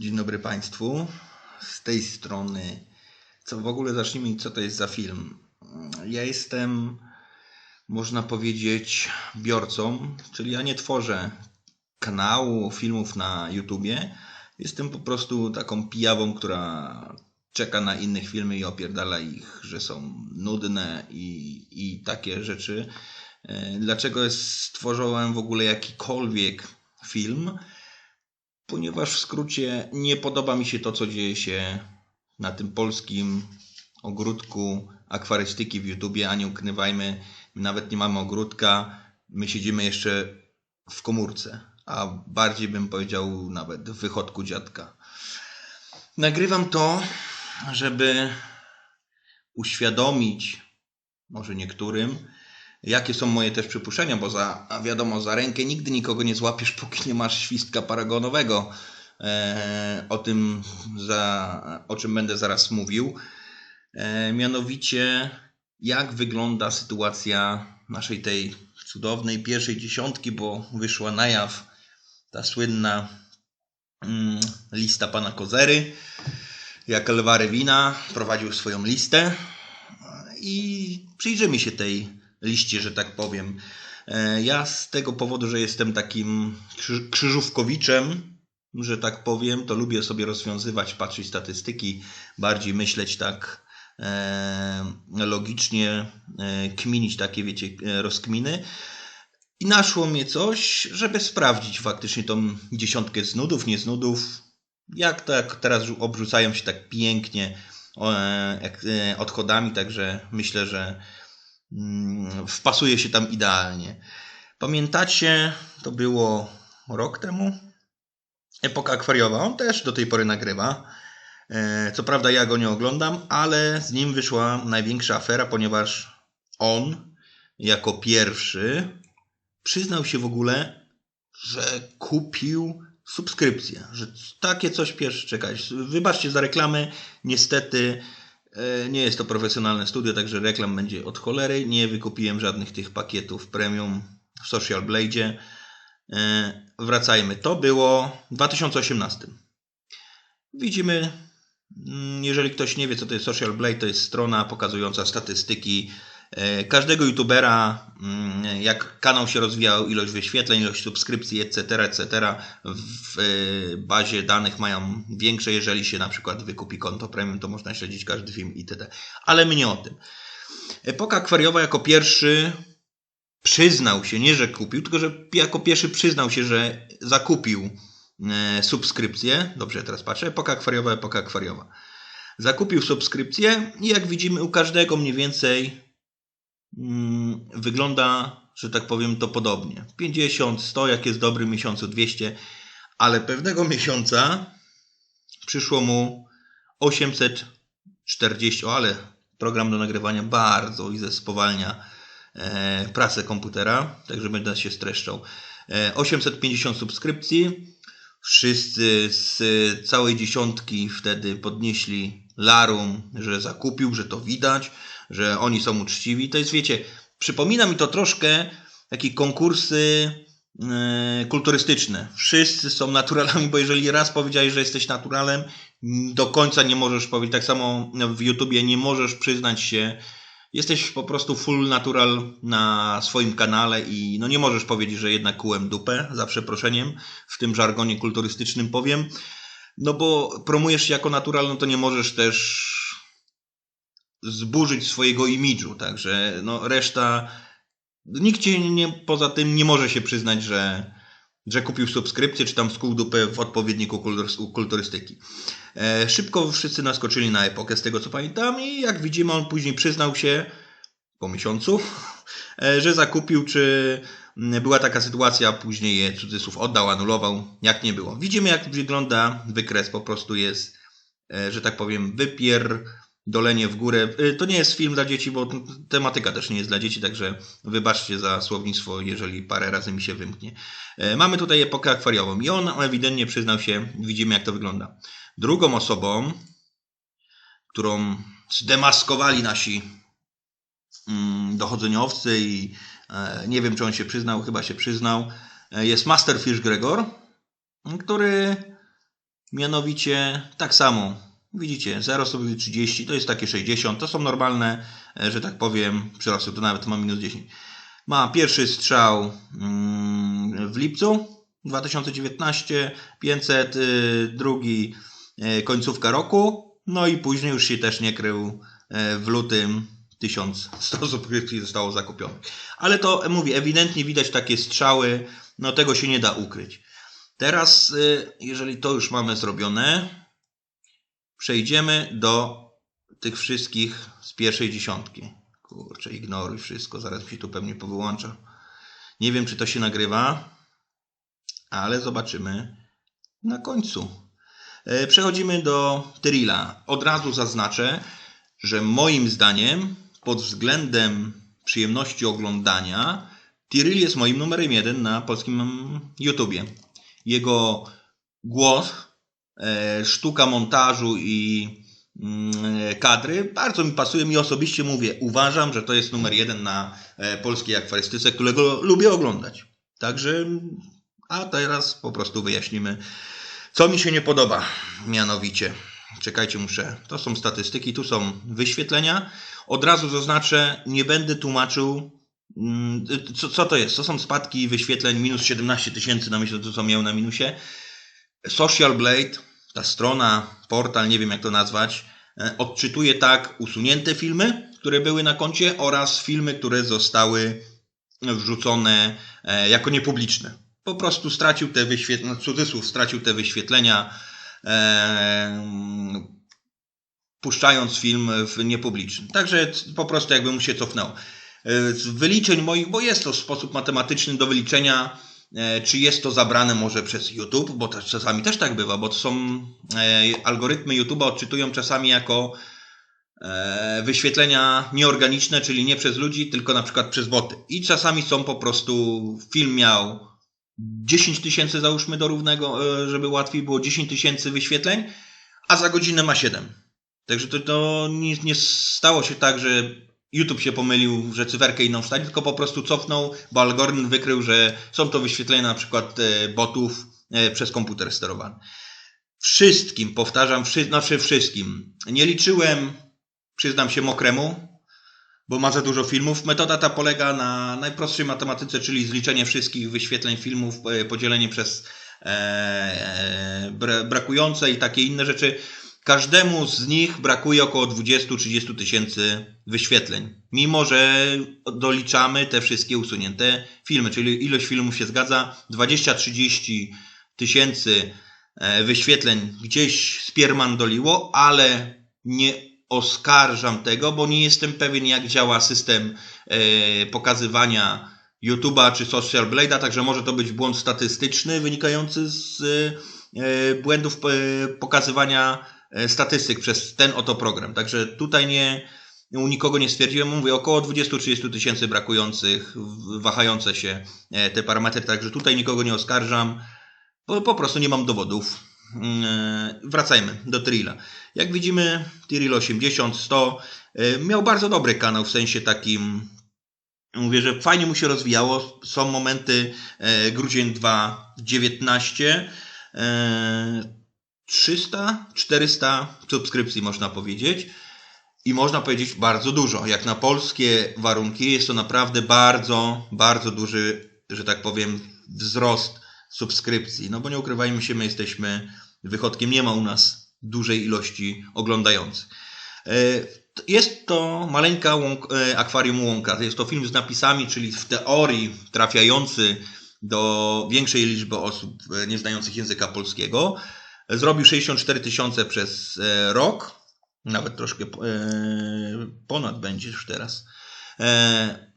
Dzień dobry Państwu. Z tej strony, co w ogóle zacznijmy, co to jest za film. Ja jestem, można powiedzieć, biorcą, czyli ja nie tworzę kanału, filmów na YouTubie. Jestem po prostu taką pijawą, która czeka na innych filmy i opierdala ich, że są nudne i, i takie rzeczy. E, dlaczego stworzyłem w ogóle jakikolwiek film? Ponieważ w skrócie nie podoba mi się to, co dzieje się na tym polskim ogródku akwarystyki w YouTubie, a nie ukrywajmy, nawet nie mamy ogródka, my siedzimy jeszcze w komórce, a bardziej bym powiedział nawet w wychodku dziadka. Nagrywam to, żeby uświadomić może niektórym, jakie są moje też przypuszczenia, bo za, wiadomo, za rękę nigdy nikogo nie złapiesz, póki nie masz świstka paragonowego. E, o tym, za, o czym będę zaraz mówił. E, mianowicie, jak wygląda sytuacja naszej tej cudownej pierwszej dziesiątki, bo wyszła na jaw ta słynna mm, lista pana Kozery. Jak Elwary Wina prowadził swoją listę i przyjrzymy się tej liście, że tak powiem. E, ja z tego powodu, że jestem takim krzyżówkowiczem, że tak powiem, to lubię sobie rozwiązywać, patrzeć statystyki, bardziej myśleć tak e, logicznie, e, kminić takie, wiecie, rozkminy. I naszło mnie coś, żeby sprawdzić faktycznie tą dziesiątkę z nudów, nie z nudów. Jak tak teraz obrzucają się tak pięknie odchodami, także myślę, że wpasuje się tam idealnie. Pamiętacie, to było rok temu? Epoka akwariowa. On też do tej pory nagrywa. E, co prawda ja go nie oglądam, ale z nim wyszła największa afera, ponieważ on jako pierwszy przyznał się w ogóle, że kupił subskrypcję, że takie coś pierwszy czekać. Wybaczcie za reklamy, niestety nie jest to profesjonalne studio, także reklam będzie od cholery. Nie wykupiłem żadnych tych pakietów premium w Social Blade. E, wracajmy. To było w 2018. Widzimy, mm, jeżeli ktoś nie wie, co to jest Social Blade, to jest strona pokazująca statystyki E, każdego youtubera, mm, jak kanał się rozwijał, ilość wyświetleń, ilość subskrypcji, etc., etc., w e, bazie danych mają większe, jeżeli się na przykład wykupi konto premium, to można śledzić każdy film itd. Ale mnie o tym. Epoka akwariowa jako pierwszy przyznał się, nie że kupił, tylko że jako pierwszy przyznał się, że zakupił e, subskrypcję. Dobrze, teraz patrzę. Epoka akwariowa, epoka akwariowa. Zakupił subskrypcję i jak widzimy u każdego mniej więcej wygląda, że tak powiem, to podobnie. 50, 100, jak jest dobry miesiącu 200, ale pewnego miesiąca przyszło mu 840, o, ale program do nagrywania bardzo i spowalnia e, pracę komputera, także będę się streszczał. E, 850 subskrypcji. Wszyscy z całej dziesiątki wtedy podnieśli larum, że zakupił, że to widać że oni są uczciwi. To jest, wiecie, przypomina mi to troszkę takie konkursy yy, kulturystyczne. Wszyscy są naturalami, bo jeżeli raz powiedziałeś, że jesteś naturalem, do końca nie możesz powiedzieć. Tak samo w YouTubie nie możesz przyznać się, jesteś po prostu full natural na swoim kanale i no nie możesz powiedzieć, że jednak kułem dupę, za przeproszeniem, w tym żargonie kulturystycznym powiem. No bo promujesz się jako natural, no to nie możesz też zburzyć swojego imidżu, także no reszta, nikt ci nie, poza tym nie może się przyznać, że, że kupił subskrypcję, czy tam skuł dupę w odpowiedniku kulturystyki. E, szybko wszyscy naskoczyli na epokę, z tego co pamiętam i jak widzimy on później przyznał się po miesiącu, e, że zakupił, czy była taka sytuacja, później je cudzysłów oddał, anulował, jak nie było. Widzimy jak wygląda wykres, po prostu jest, e, że tak powiem, wypier dolenie w górę. Y, to nie jest film dla dzieci, bo tematyka też nie jest dla dzieci, także wybaczcie za słownictwo, jeżeli parę razy mi się wymknie. E, mamy tutaj epokę akwariową i on ewidentnie przyznał się, widzimy jak to wygląda. Drugą osobą, którą zdemaskowali nasi mm, dochodzeniowcy i e, nie wiem czy on się przyznał, chyba się przyznał, e, jest Masterfish Gregor, który Mianowicie tak samo. Widzicie, 0 sobie 30, to jest takie 60. To są normalne, e, że tak powiem, przyrosty. To nawet ma minus 10. Ma pierwszy strzał mm, w lipcu 2019, 500, y, drugi e, końcówka roku, no i później już się też nie krył e, w lutym 1100 subskrypcji zostało zakupionych. Ale to mówię, ewidentnie widać takie strzały, no tego się nie da ukryć. Teraz, y, jeżeli to już mamy zrobione, przejdziemy do tych wszystkich z pierwszej dziesiątki. Kurczę, ignoruj wszystko, zaraz mi się tu pewnie powyłącza. Nie wiem, czy to się nagrywa, ale zobaczymy na końcu. E, przechodzimy do Tyrilla. Od razu zaznaczę, że moim zdaniem pod względem przyjemności oglądania Tyrell jest moim numerem jeden na polskim YouTubie. Jego głos, sztuka montażu i mm, kadry bardzo mi pasują i osobiście mówię, uważam, że to jest numer jeden na e, polskiej akwarystyce, którego lubię oglądać. Także, a teraz po prostu wyjaśnimy, co mi się nie podoba. Mianowicie, czekajcie, muszę, to są statystyki, tu są wyświetlenia. Od razu zaznaczę, nie będę tłumaczył, mm, co, co to jest. To są spadki wyświetleń, minus 17 tysięcy na miesiąc, to co miał na minusie. Social Blade, ta strona, portal, nie wiem jak to nazwać, e, odczytuje tak usunięte filmy, które były na koncie oraz filmy, które zostały wrzucone e, jako niepubliczne. Po prostu stracił te wyświetlenia, cudzysłów, stracił te wyświetlenia, e, puszczając film w niepubliczny. Także po prostu jakby mu się cofnął. E, z wyliczeń moich, bo jest to sposób matematyczny do wyliczenia, czy jest to zabrane może przez YouTube, bo też czasami też tak bywa, bo to są e, algorytmy YouTube'a odczytują czasami jako wyświetlenia nieorganiczne, czyli nie przez ludzi, tylko na przykład przez boty. I czasami są po prostu, film miał 10 tysięcy załóżmy do równego, żeby łatwiej było 10 tysięcy wyświetleń, a za godzinę ma 7. Także to, to nie, nie stało się tak, że YouTube się pomylił, że cyferkę inną wstali, tylko po prostu cofnął, bo algorytm wykrył, że są to wyświetlenia na przykład e, botów e, przez komputer sterowany. Wszystkim, powtarzam, wszy, znaczy wszystkim. Nie liczyłem, przyznam się, mokremu, bo ma za dużo filmów. Metoda ta polega na najprostszej matematyce, czyli zliczenie wszystkich wyświetleń filmów, e, podzielenie przez e, brakujące i takie inne rzeczy. Każdemu z nich brakuje około 20-30 tysięcy wyświetleń. Mimo, że doliczamy te wszystkie usunięte filmy, czyli ilość filmów się zgadza, 20-30 tysięcy e, wyświetleń gdzieś Spierman doliło, ale nie oskarżam tego, bo nie jestem pewien jak działa system e, pokazywania YouTube'a czy Social Blade'a, także może to być błąd statystyczny wynikający z e, błędów pokazywania statystyk przez ten oto program. Także tutaj nie, u nikogo nie stwierdziłem. Mówię około 20-30 tysięcy brakujących, wahające się e, te parametry. Także tutaj nikogo nie oskarżam, bo po prostu nie mam dowodów. Mm, e, wracajmy do Trilla. Jak widzimy, Trill 80, 100 miał bardzo dobry kanał w sensie takim. Mówię, że fajnie mu się rozwijało. Są momenty grudzień 2, 19 300, 400 subskrypcji można powiedzieć. I można powiedzieć bardzo dużo. Jak na polskie warunki jest to naprawdę bardzo, bardzo duży, że tak powiem, wzrost subskrypcji. No bo nie ukrywajmy się, my jesteśmy wychodkiem, nie ma u nas dużej ilości oglądających. E, jest to maleńka łąk, e, akwarium łąka. Jest to film z napisami, czyli w teorii trafiający do większej liczby osób e, nieznających języka polskiego. Zrobił 64 tysiące przez e, rok, nawet troszkę e, ponad będzie już teraz. E,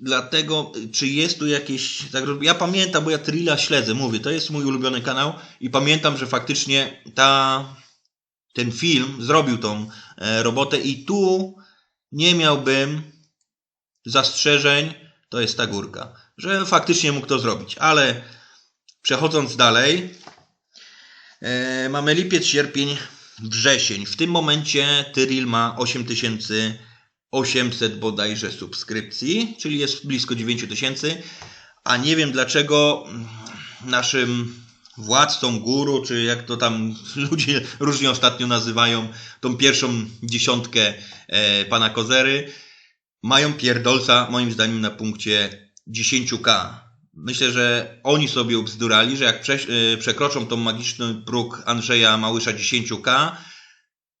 dlatego, czy jest tu jakieś. Ja pamiętam, bo ja Trilla śledzę, mówię, to jest mój ulubiony kanał i pamiętam, że faktycznie ta, ten film zrobił tą robotę i tu nie miałbym zastrzeżeń, to jest ta górka, że faktycznie mógł to zrobić, ale przechodząc dalej, mamy lipiec, sierpień, wrzesień. W tym momencie Tyril ma 8800 bodajże subskrypcji, czyli jest blisko 9000. A nie wiem dlaczego naszym władcą, guru, czy jak to tam ludzie różnie ostatnio nazywają, tą pierwszą dziesiątkę e, pana Kozery, mają pierdolca moim zdaniem na punkcie 10k. Myślę, że oni sobie ubzdurali, że jak e, przekroczą tą magiczny próg Andrzeja Małysza 10k,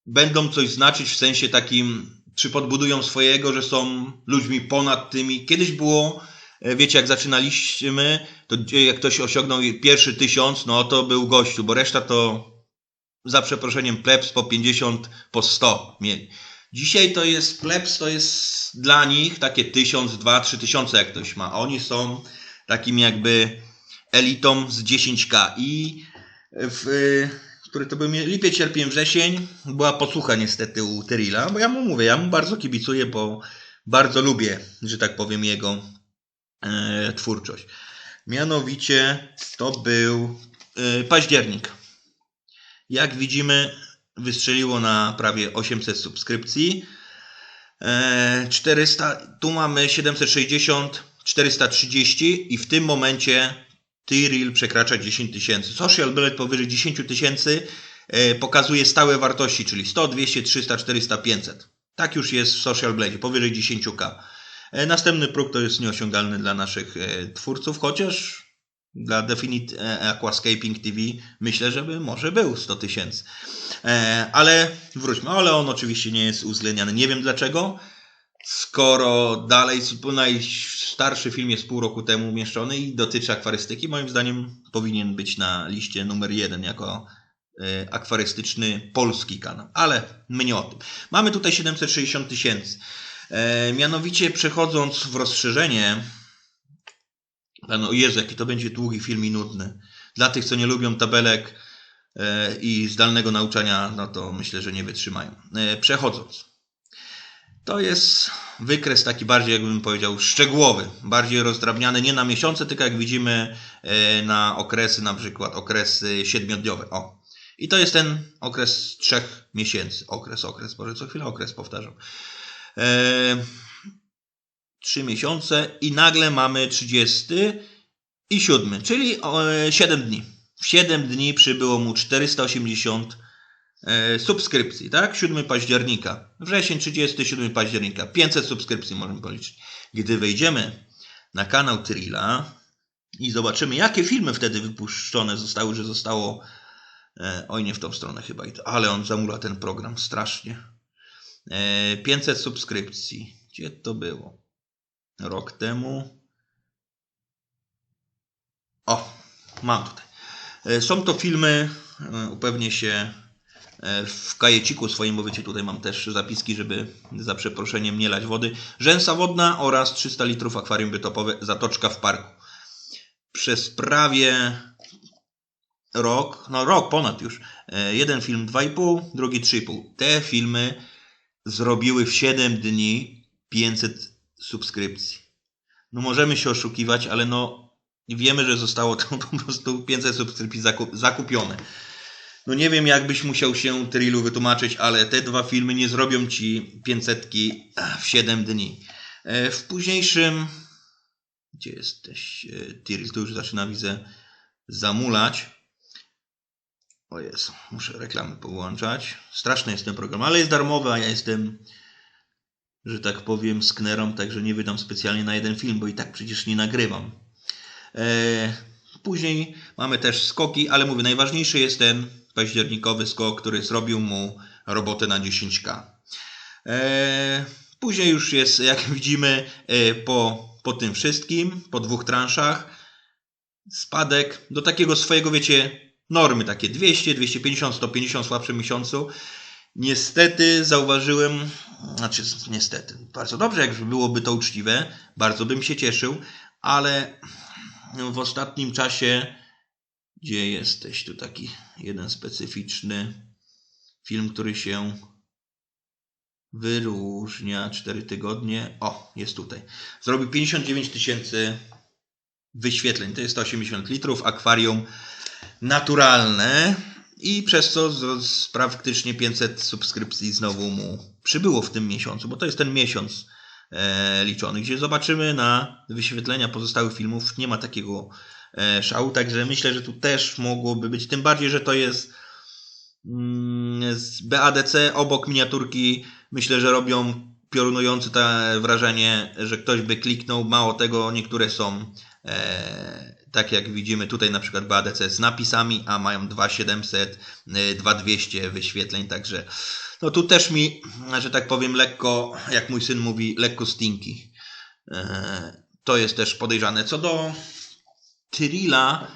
będą coś znaczyć w sensie takim, czy podbudują swojego, że są ludźmi ponad tymi. Kiedyś było E, wiecie, jak zaczynaliśmy, to jak ktoś osiągnął pierwszy tysiąc, no to był gościu, bo reszta to za przeproszeniem plebs po 50, po 100 mieli. Dzisiaj to jest plebs, to jest dla nich takie tysiąc, dwa, trzy tysiące jak ktoś ma. Oni są takim jakby elitą z 10k. I w, który to był lipiec, sierpień, wrzesień, była posłucha niestety u Tyrila, bo ja mu mówię, ja mu bardzo kibicuję, bo bardzo lubię, że tak powiem, jego E, twórczość. Mianowicie to był e, październik. Jak widzimy, wystrzeliło na prawie 800 subskrypcji. 400, e, tu mamy 760, 430 i w tym momencie Tyril przekracza 10 tysięcy. Social Bullet powyżej 10 tysięcy pokazuje stałe wartości, czyli 100, 200, 300, 400, 500. Tak już jest w Social Blade, powyżej 10k. E, następny próg to jest nieosiągalny dla naszych e, twórców, chociaż dla Definite e, Aquascaping TV myślę, żeby może był 100 tysięcy. Ale wróćmy, ale on oczywiście nie jest uwzględniany. Nie wiem dlaczego. Skoro dalej najstarszy film jest pół roku temu umieszczony i dotyczy akwarystyki, moim zdaniem powinien być na liście numer jeden jako akwarystyczny polski kanał. Ale my nie o tym. Mamy tutaj 760 tysięcy. E, mianowicie przechodząc w rozszerzenie, no Jezu, jaki to będzie długi film i nudny. Dla tych, co nie lubią tabelek e, i zdalnego nauczania, no to myślę, że nie wytrzymają. E, przechodząc. To jest wykres taki bardziej, jakbym powiedział, szczegółowy, bardziej rozdrabniany, nie na miesiące, tylko jak widzimy na okresy, na przykład okresy siedmiodniowe. O. I to jest ten okres trzech miesięcy. Okres, okres, może co chwilę okres powtarzam. E, trzy miesiące i nagle mamy 30 i 7, czyli 7 dni. W 7 dni przybyło mu 480 e, subskrypcji, tak? 7 października. Wrzesień 37 października. 500 subskrypcji możemy policzyć. Gdy wejdziemy na kanał Trilla i zobaczymy, jakie filmy wtedy wypuszczone zostały, że zostało. E, oj, nie w tą stronę chyba. Ale on zamula ten program strasznie. 500 e, subskrypcji. Gdzie to było? Rok temu. O, mam tutaj. E, są to filmy, e, upewnię się w kajeciku swoim, bo wiecie, tutaj mam też zapiski, żeby za przeproszeniem nie lać wody. Rzęsa wodna oraz 300 litrów akwarium bytopowe, zatoczka w parku. Przez prawie rok, no rok ponad już, jeden film 2,5, drugi 3,5. Te filmy zrobiły w 7 dni 500 subskrypcji. No możemy się oszukiwać, ale no wiemy, że zostało to po prostu 500 subskrypcji zakup zakupione. No nie wiem, jakbyś musiał się Trillu wytłumaczyć, ale te dwa filmy nie zrobią ci 500 w 7 dni. E, w późniejszym... Gdzie jesteś? E, Trill tu już zaczyna, widzę, zamulać. O jest, muszę reklamy połączać. Straszny jest ten program, ale jest darmowy, a ja jestem, że tak powiem, sknerą, także nie wydam specjalnie na jeden film, bo i tak przecież nie nagrywam. Eee, później mamy też skoki, ale mówię, najważniejszy jest ten październikowy skok, który zrobił mu robotę na 10k. Eee, później już jest, jak widzimy, e, po, po tym wszystkim, po dwóch transzach, spadek do takiego swojego, wiecie, normy takie 200, 250, 150 słabszym miesiącu. Niestety zauważyłem, znaczy niestety, bardzo dobrze, jakby byłoby to uczciwe, bardzo bym się cieszył, ale w ostatnim czasie, gdzie jesteś, tu taki jeden specyficzny film, który się wyróżnia 4 tygodnie. O, jest tutaj. Zrobił 59 tysięcy wyświetleń. To jest 180 litrów. Akwarium naturalne i przez co praktycznie 500 subskrypcji znowu mu przybyło w tym miesiącu, bo to jest ten miesiąc e, liczony, gdzie zobaczymy na wyświetlenia pozostałych filmów, nie ma takiego szału, także myślę, że tu też mogłoby być, tym bardziej, że to jest mm, z BADC obok miniaturki, myślę, że robią piorunujące to wrażenie, że ktoś by kliknął, mało tego, niektóre są e, tak jak widzimy tutaj na przykład BADC z napisami, a mają 2700, 2200 e, wyświetleń, także no tu też mi, że tak powiem, lekko, jak mój syn mówi, lekko stinki. E, to jest też podejrzane. Co do Tyrilla,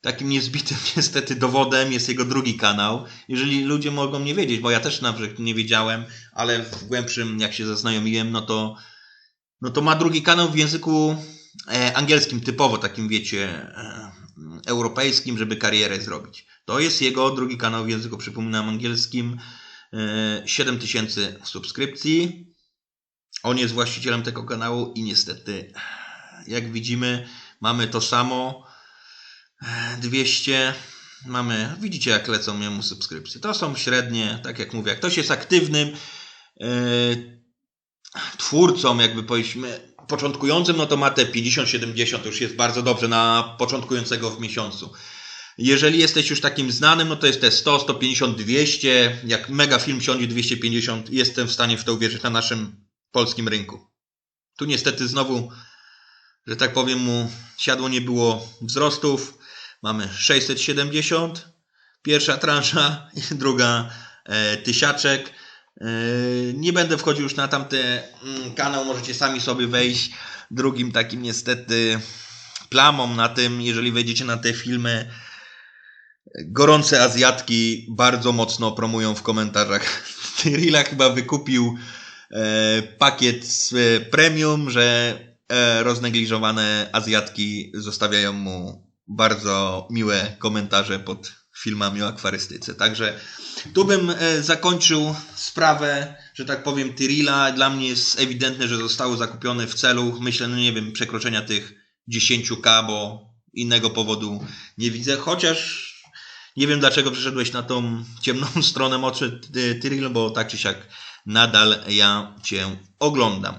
takim niezbitym niestety dowodem jest jego drugi kanał. Jeżeli ludzie mogą nie wiedzieć, bo ja też na przykład nie wiedziałem, ale w głębszym, jak się zaznajomiłem, no to, no to ma drugi kanał w języku e, angielskim, typowo takim, wiecie, e, europejskim, żeby karierę zrobić. To jest jego drugi kanał w języku, przypominam, angielskim. 7000 subskrypcji. On jest właścicielem tego kanału i niestety, jak widzimy, mamy to samo. 200. Mamy, widzicie jak lecą jemu subskrypcje. To są średnie, tak jak mówię, jak ktoś jest aktywnym yy, twórcą, jakby powiedzmy, początkującym, no to ma te 50-70, to już jest bardzo dobrze na początkującego w miesiącu. Jeżeli jesteś już takim znanym, no to jest te 100, 150, 200. Jak mega film siądzie 250, jestem w stanie w to uwierzyć na naszym polskim rynku. Tu niestety znowu, że tak powiem, mu siadło nie było wzrostów. Mamy 670, pierwsza transza druga e, tysiaczek. E, nie będę wchodził już na tamte mm, kanał, możecie sami sobie wejść. Drugim takim niestety plamą na tym, jeżeli wejdziecie na te filmy, gorące Azjatki bardzo mocno promują w komentarzach. Tyrilla chyba wykupił e, pakiet e, premium, że roznegliżowane Azjatki zostawiają mu bardzo miłe komentarze pod filmami o akwarystyce. Także tu bym e, zakończył sprawę, że tak powiem, Tyrilla. Dla mnie jest ewidentne, że zostały zakupione w celu, myślę, no nie wiem, przekroczenia tych 10k, bo innego powodu nie widzę. Chociaż nie wiem dlaczego przeszedłeś na tą ciemną stronę mocy Tyril, bo tak czy siak nadal ja Cię oglądam.